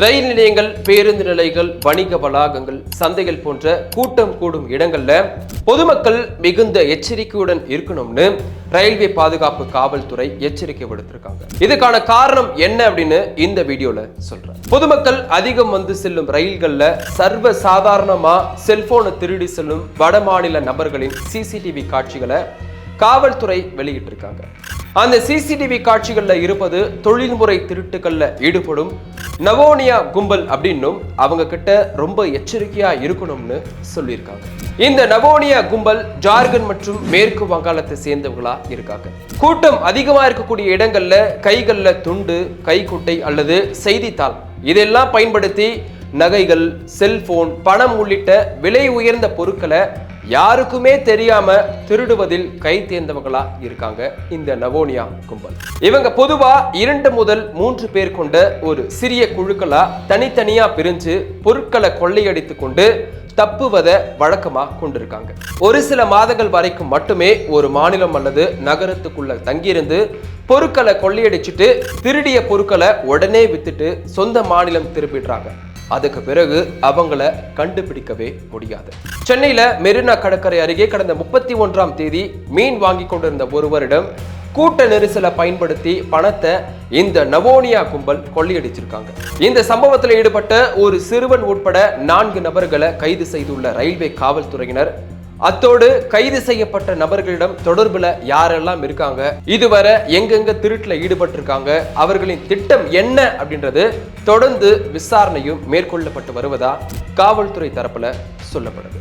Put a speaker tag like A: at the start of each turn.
A: ரயில் நிலையங்கள் பேருந்து நிலைகள் வணிக வளாகங்கள் சந்தைகள் போன்ற கூட்டம் கூடும் இடங்கள்ல பொதுமக்கள் மிகுந்த எச்சரிக்கையுடன் இருக்கணும்னு ரயில்வே பாதுகாப்பு காவல்துறை எச்சரிக்கை விடுத்திருக்காங்க. இதுக்கான காரணம் என்ன அப்படின்னு இந்த வீடியோல சொல்றேன். பொதுமக்கள் அதிகம் வந்து செல்லும் ரயில்கள்ல சர்வ சாதாரணமா செல்போனை திருடி செல்லும் வடமாநில நபர்களின் சிசிடிவி காட்சிகளை காவல்துறை வெளியிட்டிருக்காங்க. அந்த சிசிடிவி காட்சிகளில் இருப்பது தொழில்முறை திருட்டுகளில் ஈடுபடும். நவோனியா கும்பல் அப்படின்னும் அவங்க கிட்ட ரொம்ப எச்சரிக்கையா இருக்கணும்னு சொல்லியிருக்காங்க. இந்த நவோனியா கும்பல் ஜார்க்கண்ட் மற்றும் மேற்கு வங்காளத்தை சேர்ந்தவங்களா இருக்காங்க. கூட்டம் அதிகமா இருக்கக்கூடிய இடங்கள்ல கைகள்ல துண்டு கைக்குட்டை அல்லது செய்தித்தாள். இதெல்லாம் பயன்படுத்தி நகைகள் செல்போன் பணம் உள்ளிட்ட விலை உயர்ந்த பொருட்களை யாருக்குமே தெரியாம திருடுவதில் கை தேர்ந்தவங்களா இருக்காங்க இந்த நவோனியா கும்பல். இவங்க பொதுவா இரண்டு முதல் மூன்று பேர் கொண்ட ஒரு சிறிய குழுக்களா தனித்தனியா பிரிஞ்சு பொருட்களை கொள்ளையடித்து கொண்டு தப்புவதை வழக்கமா கொண்டிருக்காங்க. ஒரு சில மாதங்கள் வரைக்கும் மட்டுமே ஒரு மாநிலம் அல்லது நகரத்துக்குள்ள தங்கியிருந்து பொருட்களை கொள்ளையடிச்சிட்டு திருடிய பொருட்களை உடனே வித்துட்டு சொந்த மாநிலம் திருப்பிடுறாங்க. அதுக்கு பிறகு அவங்கள கண்டுபிடிக்கவே முடியாது. சென்னையில மெரினா கடற்கரை அருகே கடந்த முப்பத்தி ஒன்றாம் தேதி மீன் வாங்கி கொண்டிருந்த ஒருவரிடம் கூட்ட நெரிசலை பயன்படுத்தி பணத்தை இந்த நவோனியா கும்பல் கொள்ளையடிச்சிருக்காங்க. இந்த சம்பவத்தில் ஈடுபட்ட ஒரு சிறுவன் உட்பட நான்கு நபர்களை கைது செய்துள்ள ரயில்வே காவல்துறையினர் அத்தோடு கைது செய்யப்பட்ட நபர்களிடம் தொடர்புல யாரெல்லாம் இருக்காங்க? இதுவரை எங்கெங்க திருட்டுல ஈடுபட்டிருக்காங்க? அவர்களின் திட்டம் என்ன அப்படின்றது தொடர்ந்து விசாரணையும் மேற்கொள்ளப்பட்டு வருவதா? காவல்துறை தரப்புல சொல்லப்படுது.